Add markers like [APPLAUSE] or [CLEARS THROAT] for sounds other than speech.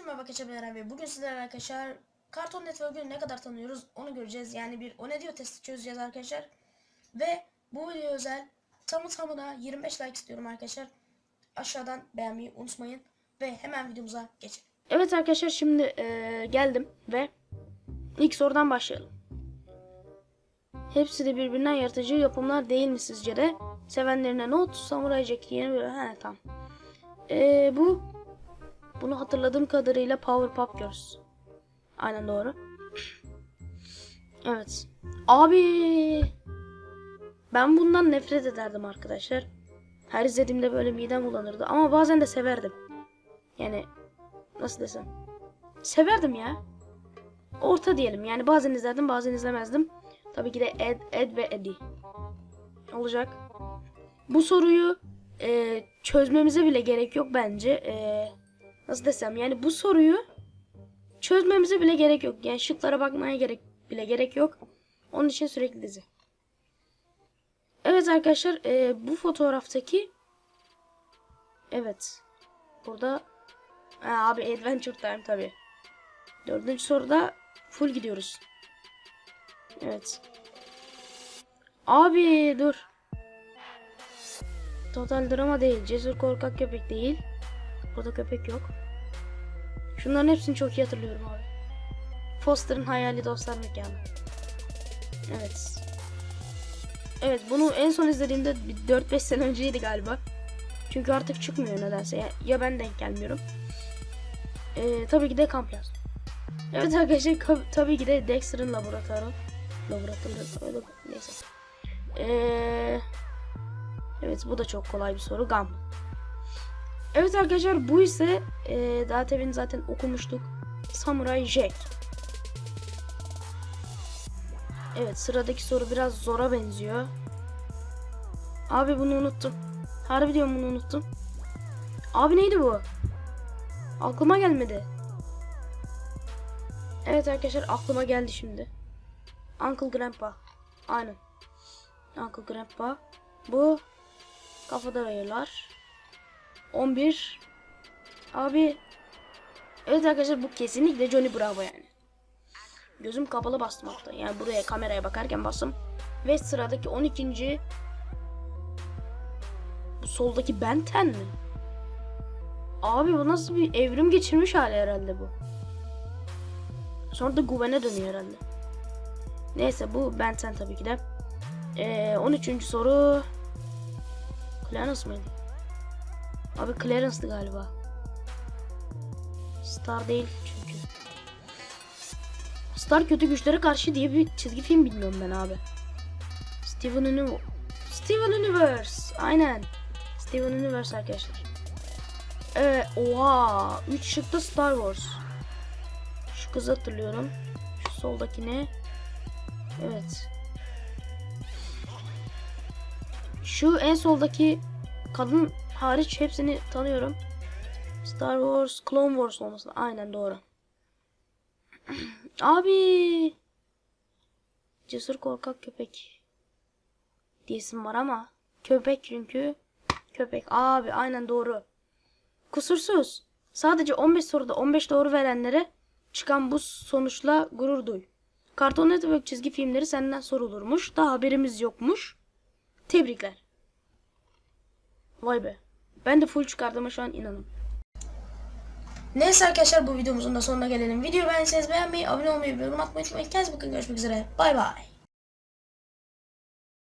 Merhaba arkadaşlar ve bugün sizlerle arkadaşlar Cartoon Network'ü ne kadar tanıyoruz onu göreceğiz. Yani bir o ne diyor testi çözeceğiz arkadaşlar. Ve bu video özel tamı tamına 25 like istiyorum arkadaşlar. Aşağıdan beğenmeyi unutmayın ve hemen videomuza geçelim. Evet arkadaşlar şimdi eee, geldim ve ilk sorudan başlayalım. Hepsi de birbirinden yaratıcı yapımlar değil mi sizce de? Sevenlerine not, Samurai Jack yeni böyle he tamam. Eee, bu bunu hatırladığım kadarıyla Powerpuff Girls. Aynen doğru. Evet. Abi ben bundan nefret ederdim arkadaşlar. Her izlediğimde böyle midem bulanırdı ama bazen de severdim. Yani nasıl desem? Severdim ya. Orta diyelim. Yani bazen izlerdim, bazen izlemezdim. Tabii ki de Ed, Ed ve Eddie. Olacak. Bu soruyu e, çözmemize bile gerek yok bence. E, nasıl desem yani bu soruyu çözmemize bile gerek yok. Yani şıklara bakmaya gerek bile gerek yok. Onun için sürekli dizi. Evet arkadaşlar e, bu fotoğraftaki evet burada ha, abi Adventure Time tabi. Dördüncü soruda full gidiyoruz. Evet. Abi dur. Total drama değil. Cesur korkak köpek değil. Burada köpek yok. Şunların hepsini çok iyi hatırlıyorum abi. Foster'ın hayali dostlar mekanı. Evet. Evet bunu en son izlediğimde bir 4-5 sene önceydi galiba. Çünkü artık çıkmıyor nedense. Ya, ya ben denk gelmiyorum. Ee, tabii ki de kamp yaz. Evet arkadaşlar ka- tabii ki de Dexter'ın laboratuvarı. Laboratuvarı neyse. Ee, evet bu da çok kolay bir soru. Gam. Evet arkadaşlar bu ise e, daha temin zaten okumuştuk. Samurai Jack. Evet sıradaki soru biraz zora benziyor. Abi bunu unuttum. Harbi diyorum bunu unuttum. Abi neydi bu? Aklıma gelmedi. Evet arkadaşlar aklıma geldi şimdi. Uncle Grandpa. Aynen. Uncle Grandpa. Bu kafada raylar. 11 Abi Evet arkadaşlar bu kesinlikle Johnny Bravo yani. Gözüm kapalı bastım hatta. Yani buraya kameraya bakarken bastım. Ve sıradaki 12. Bu soldaki Benten mi? Abi bu nasıl bir evrim geçirmiş hali herhalde bu. Sonra da Güven'e dönüyor herhalde. Neyse bu Benten tabii ki de. Ee, 13. soru. Clarence mıydı? Abi Clarence'dı galiba. Star değil çünkü. Star kötü güçlere karşı diye bir çizgi film bilmiyorum ben abi. Steven Universe. Steven Universe. Aynen. Steven Universe arkadaşlar. Evet. Oha. 3 şıkta Star Wars. Şu kızı hatırlıyorum. Şu soldaki ne? Evet. Şu en soldaki kadın hariç hepsini tanıyorum. Star Wars, Clone Wars olması. Aynen doğru. [CLEARS THROAT] Abi. Cesur korkak köpek. Diyesim var ama. Köpek çünkü. Köpek. Abi aynen doğru. Kusursuz. Sadece 15 soruda 15 doğru verenlere çıkan bu sonuçla gurur duy. Cartoon Network çizgi filmleri senden sorulurmuş. Daha haberimiz yokmuş. Tebrikler. Vay be. Ben de full çıkardığıma şu an inanın. Neyse arkadaşlar bu videomuzun da sonuna gelelim. Videoyu beğendiyseniz beğenmeyi, abone olmayı yorum atmayı unutmayın. Kendinize bakın görüşmek üzere. Bay bay.